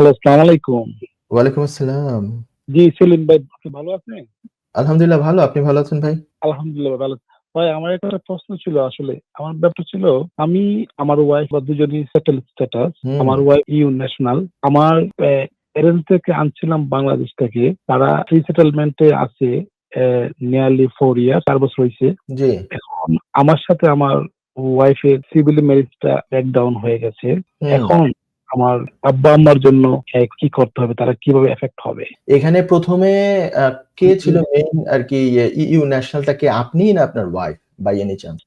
Hello আসসালামু আলাইকুম। ওয়ালাইকুম আসসালাম। জি সেলিম ভাই ভালো আছেন? আলহামদুলিল্লাহ ভালো। আপনি ভালো আছেন ভাই? আলহামদুলিল্লাহ ভালো ভাই আমার একটা প্রশ্ন ছিল আসলে। আমার ব্যাপারটা ছিল আমি আমার ওয়াইফ বা দুজনই সেটেল স্ট্যাটাস আমার ওয়াইফ ইউ ন্যাশনাল আমার প্যারেন্টস থেকে আনছিলাম বাংলাদেশ থেকে। তারা ফ্রি সেটেলমেন্টে আছে নিয়ারলি ফোর ইয়ার চার বছর হয়েছে এখন আমার সাথে আমার ওয়াইফের সিভিল ম্যারেজটা ব্রেকডাউন হয়ে গেছে। এখন আমার আব্বা আম্মার জন্য কি করতে হবে তারা কীভাবে এফেক্ট হবে? এখানে প্রথমে কে ছিল মেইন আর কি ইউ ন্যাশনালটা কে আপনি না আপনার ওয়াইফ বাই এনি চান্স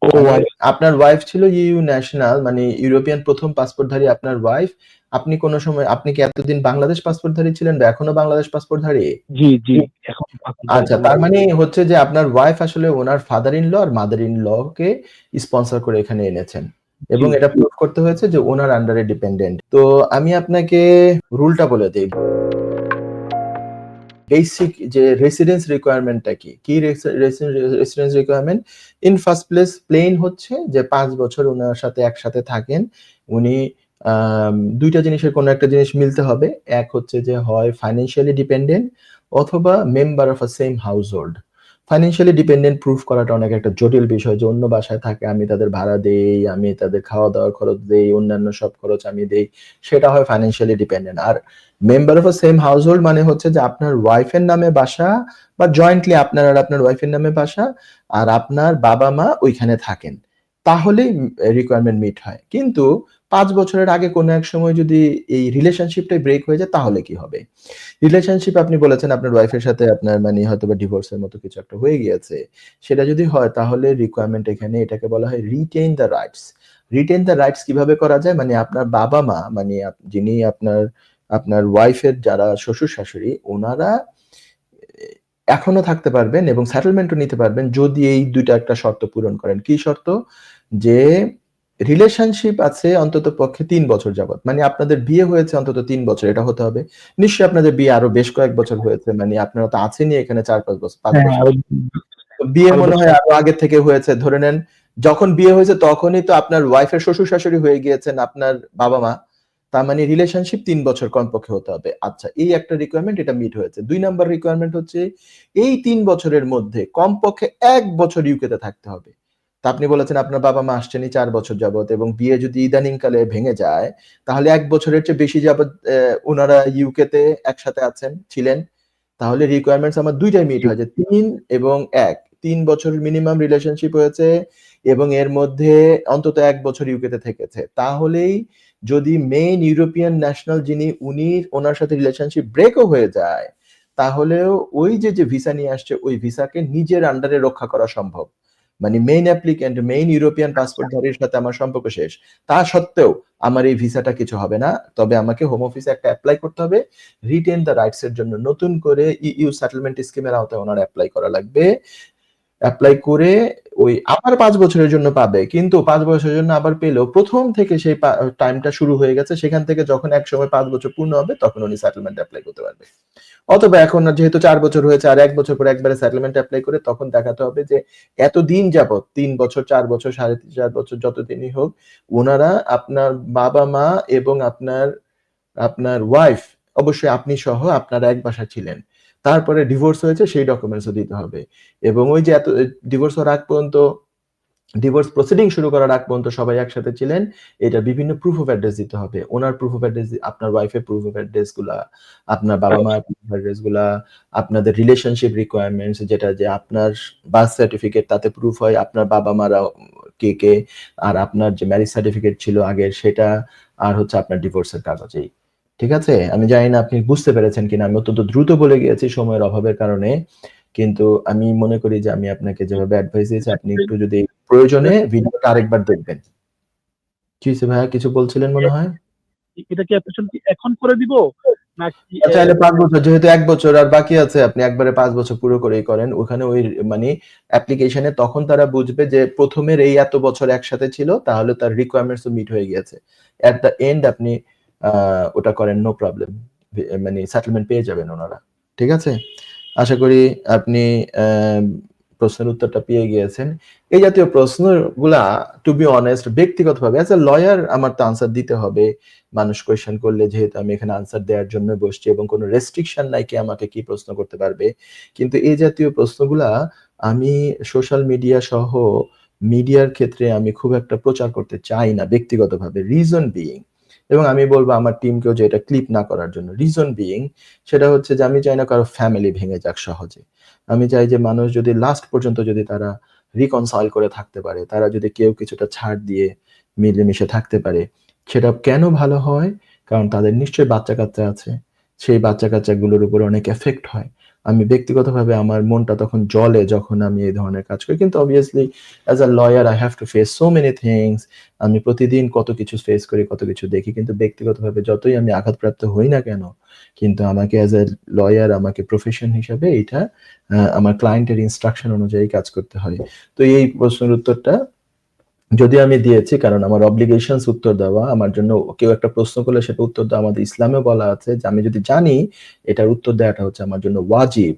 আপনার ওয়াইফ ছিল ইউ ন্যাশনাল মানে ইউরোপিয়ান প্রথম পাসপোর্টধারী আপনার ওয়াইফ আপনি কোন সময় আপনি কি এতদিন বাংলাদেশ পাসপোর্টধারী ছিলেন বা এখনও বাংলাদেশ পাসপোর্টধারী? জি জি এখন আচ্ছা তার মানে হচ্ছে যে আপনার ওয়াইফ আসলে ওনার ফাদার ইন ল আর মাদার ইন ল কে স্পন্সর করে এখানে এনেছেন। এবং এটা প্রুভ করতে হয়েছে যে ওনার আন্ডারে ডিপেন্ডেন্ট তো আমি আপনাকে রুলটা বলে দিই। বেসিক যে রেসিডেন্স রিকোয়ারমেন্টটা কি? কি residence requirement in first place plain হচ্ছে যে পাঁচ বছর ওনার সাথে একসাথে থাকেন। উনি দুইটা জিনিসের কোনো একটা জিনিস মিলতে হবে। এক হচ্ছে যে হয় ফাইন্যান্সিয়ালি ডিপেন্ডেন্ট অথবা member of a same household financially dependent proof করাটা অনেক একটা জটিল বিষয় যে অন্য বাসায় থাকে, আমি তাদের ভাড়া দেই, আমি তাদের খাওয়া দাওয়ার খরচ দেই, অন্যান্য সব খরচ আমি দেই, সেটা হয় ফাইন্যান্সিয়ালি ডিপেন্ডেন্ট আর member of same household মানে হচ্ছে যে আপনার ওয়াইফের নামে বাসা বা জয়েন্টলি আপনার আর আপনার ওয়াইফের নামে বাসা আর আপনার বাবা মা ওইখানে থাকেন। তাহলেই রিকোয়ারমেন্ট মিট হয়। কিন্তু পাঁচ বছরের আগে কোনো এক সময় যদি এই রিলেশনশিপটাই ব্রেক হয়ে যায়, তাহলে কি হবে? রিলেশনশিপ আপনি বলেছেন আপনার ওয়াইফের সাথে আপনার মানে হয়তো বা ডিভোর্সের মতো কিছু একটা হয়ে গিয়েছে। সেটা যদি হয়, তাহলে রিকোয়ারমেন্ট এখানে এটাকে বলা হয় retain the rights retain the rights কীভাবে করা যায়? মানে আপনার বাবা মা মানে যিনি আপনার আপনার ওয়াইফের যারা শ্বশুর শাশুড়ি ওনারা এখনও থাকতে পারবেন এবং সেটেলমেন্টও নিতে পারবেন যদি এই দুইটা একটা শর্ত পূরণ করেন। কি শর্ত? যে রিলেশনশিপ আছে অন্তত পক্ষে তিন বছর যাবত মানে আপনাদের বিয়ে হয়েছে অন্তত তিন বছর এটা হতে হবে। নিশ্চয়ই আপনাদের বিয়ে আরও বেশ কয়েক বছর হয়েছে মানে আপনারা তো আছেনই এখানে চার পাঁচ বছর পাঁচ হ্যাঁ, বছর। বিয়ে মনে হয় আরও আগে থেকে হয়েছে ধরে নেন যখন বিয়ে হয়েছে তখনই তো আপনার ওয়াইফের শ্বশুর শাশুড়ি হয়ে গিয়েছেন আপনার বাবা মা। তার মানে রিলেশনশিপ তিন বছর কমপক্ষে হতে হবে। আচ্ছা এই একটা রিকোয়ারমেন্ট এটা মিট হয়েছে। দুই নাম্বার রিকোয়ারমেন্ট হচ্ছে এই তিন বছরের মধ্যে কমপক্ষে এক বছর ইউকেতে থাকতে হবে। তা আপনি বলেছেন আপনার বাবা মা আসছেনই চার বছর যাবত এবং বিয়ে যদি ইদানিং কালে ভেঙে যায় তাহলে এক বছরের চেয়ে বেশি আহ, ওনারা ইউকেতে একসাথে আছেন ছিলেন। তাহলে রিকোয়ারমেন্টস আমার দুইটাই মিট হয়েছে তিন এবং এক। তিন বছর মিনিমাম রিলেশনশিপ হয়েছে এবং এর মধ্যে অন্তত এক বছর ইউকেতে থেকেছে। তাহলেই যদি মেইন ইউরোপিয়ান ন্যাশনাল যিনি উনি ওনার সাথে রিলেশনশিপ ব্রেকও হয়ে যায় তাহলেও ওই যে যে ভিসা নিয়ে আসছে ওই ভিসাকে নিজের আন্ডারে রক্ষা করা সম্ভব। মানে মেইন অ্যাপ্লিক্যান্ট মেইন ইউরোপিয়ান পাসপোর্টধারীর সাথে আমার সম্পর্ক শেষ। তা সত্ত্বেও আমার এই ভিসাটা কিছু হবে না। তবে আমাকে হোম অফিসে একটা অ্যাপ্লাই করতে হবে। রিটেন দ্য রাইটস এর জন্য নতুন করে ইউ সেটেলমেন্ট স্কিমের আওতায় ওনার অ্যাপ্লাই করা লাগবে। অ্যাপ্লাই করে ওই আবার পাঁচ বছরের জন্য পাবে, কিন্তু পাঁচ বছরের জন্য আবার পেলেও প্রথম থেকে সেই টাইমটা শুরু হয়ে গেছে, সেখান থেকে যখন এক সময় পাঁচ বছর পূর্ণ হবে, তখন উনি সেটেলমেন্ট অ্যাপ্লাই করতে পারবে। অথবা এখন যেহেতু চার বছর হয়েছে আর এক বছর পরে একবারে সেটেলমেন্ট অ্যাপ্লাই করে, তখন দেখাতে হবে যে এত দিন যাবত তিন বছর, চার বছর, সাড়ে তিন চার বছর যতদিনই হোক ওনারা আপনার বাবা মা এবং আপনার আপনার ওয়াইফ অবশ্যই আপনি সহ আপনারা এক বাসা ছিলেন। তারপরে ডিভোর্স হয়েছে, সেই ডকুমেন্টসও দিতে হবে। এবং ওই যে এত ডিভোর্স হওয়ার আগ পর্যন্ত ডিভোর্স প্রসিডিং শুরু করার আগ পর্যন্ত সবাই একসাথে ছিলেন। এটা বিভিন্ন প্রুফ অফ অ্যাড্রেস দিতে হবে। ওনার প্রুফ অফ অ্যাড্রেস আপনার ওয়াইফের প্রুফ অফ অ্যাড্রেসগুলা, আপনার বাবা মার প্রুফ অ্যাড্রেসগুলা, আপনাদের রিলেশনশিপ রিকোয়ারমেন্টস যেটা যে আপনার বার্থ সার্টিফিকেট তাতে প্রুফ হয়, আপনার বাবা মারা কে কে, আর আপনার যে ম্যারেজ সার্টিফিকেট ছিল আগের, সেটা, আর হচ্ছে আপনার ডিভোর্সের কাগজ এই ঠিক আছে? আমি জানি না আপনি বুঝতে পেরেছেন কিনা আমি অত্যন্ত দ্রুত বলে গিয়েছি সময়ের অভাবের কারণে। কিন্তু আমি মনে করি যে আমি আপনাকে যেভাবে অ্যাডভাইস দিয়েছি আপনি একটু যদি প্রয়োজনে ভিডিওটা আরেকবার দেখবেন। কি ভাইয়া? কিছু বলছিলেন মনে হয়? এটা কি অ্যাপ্লিকেশন কি এখন করে দিব? নাকি চাইলে পাঁচ বছর যেহেতু এক বছর আর বাকি আছে আপনি একবারে পাঁচ বছর পুরো করেই করেন। ওখানে ওই মানে অ্যাপ্লিকেশনে তখন তারা বুঝবে যে প্রথমের এই এত বছর একসাথে ছিল তাহলে তার রিকোয়ারমেন্টস মিট হয়ে গিয়েছে। এট দ্য এন্ড আপনি ওটা করেন নো প্রবলেম মানে সেটেলমেন্ট পেয়ে যাবেন ওনারা। ঠিক আছে? আশা করি আপনি প্রশ্নের উত্তরটা পেয়ে গিয়েছেন। এই জাতীয় প্রশ্নগুলা টু বি অনেস্ট ব্যক্তিগতভাবে অ্যাজ এ লয়ার আমার তো আনসার দিতে হবে। মানুষ কোয়েশ্চেন করলে যেহেতু আমি এখানে আনসার দেওয়ার জন্য বসছি এবং কোনো রেস্ট্রিকশন নাই কি আমাকে কি প্রশ্ন করতে পারবে। কিন্তু এই জাতীয় প্রশ্নগুলা, আমি সোশ্যাল মিডিয়া সহ মিডিয়ার ক্ষেত্রে আমি খুব একটা প্রচার করতে চাই না, ব্যক্তিগতভাবে। রিজন বিইং এবং আমি বলব আমার টিমকেও যে এটা ক্লিপ না করার জন্য। রিজন বিইং সেটা হচ্ছে যে আমি চাই না কারও ফ্যামিলি ভেঙে যাক সহজে। আমি চাই যে মানুষ যদি লাস্ট পর্যন্ত যদি তারা রিকনসাইল করে থাকতে পারে, তারা যদি কেউ কিছুটা ছাড় দিয়ে মিলেমিশে থাকতে পারে, সেটা কেন ভালো হয়? কারণ তাদের নিশ্চয়ই বাচ্চা কাচ্চা আছে। সেই বাচ্চা কাচ্চাগুলোর উপর অনেক এফেক্ট হয়। আমি ব্যক্তিগতভাবে আমার মনটা তখন জলে যখন আমি এই ধরনের কাজ করি। কিন্তু obviously as a lawyer I have to face so many things আমি প্রতিদিন কত কিছু ফেস করি, কত কিছু দেখি। কিন্তু ব্যক্তিগতভাবে যতই আমি আঘাতপ্রাপ্ত হই না কেন, কিন্তু আমাকে অ্যাজ এ লয়ার আমাকে প্রফেশন হিসাবে এটা আমার ক্লায়েন্টের ইনস্ট্রাকশন অনুযায়ী কাজ করতে হয়। তো এই প্রশ্নের উত্তরটা যদি আমি দিয়েছি, কারণ আমার অব্লিগেশনস উত্তর দেওয়া, আমার জন্য কেউ একটা প্রশ্ন করলে সেটা উত্তর দেওয়া আমাদের ইসলামে বলা আছে, যে আমি যদি জানি এটার উত্তর দেওয়াটা হচ্ছে আমার জন্য ওয়াজিব,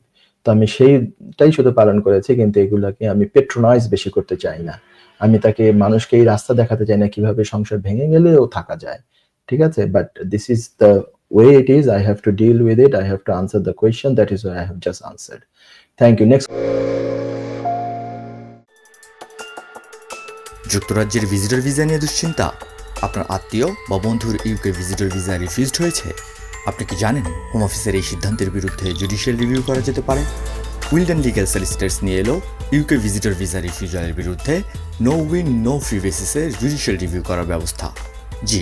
তো আমি সেইটাই শুধু পালন করেছি, কিন্তু এগুলাকে আমি পেট্রোনাইজ বেশি করতে চাই না। আমি তাকে মানুষকে এই রাস্তা দেখাতে চাই না, কীভাবে সংসার ভেঙে গেলেও থাকা যায়। ঠিক আছে? But this is the way it is I have to deal with it I have to answer the question that is I have just answer thank you next যুক্তরাজ্যের ভিজিটর ভিসা নিয়ে দুশ্চিন্তা। আপনার আত্মীয় বা বন্ধুর ইউকে ভিজিটর ভিসা রিফিউজড হয়েছে। আপনি কি জানেন হোম অফিসের এই সিদ্ধান্তের বিরুদ্ধে জুডিশিয়াল রিভিউ করা যেতে পারে? উইলডেন লিগাল সলিসিটার্স নিয়ে এলো ইউকে ভিজিটর ভিসা রিফিউজালের বিরুদ্ধে। নো উইন নো ফি বেসিসে জুডিশিয়াল রিভিউ করার ব্যবস্থা। জি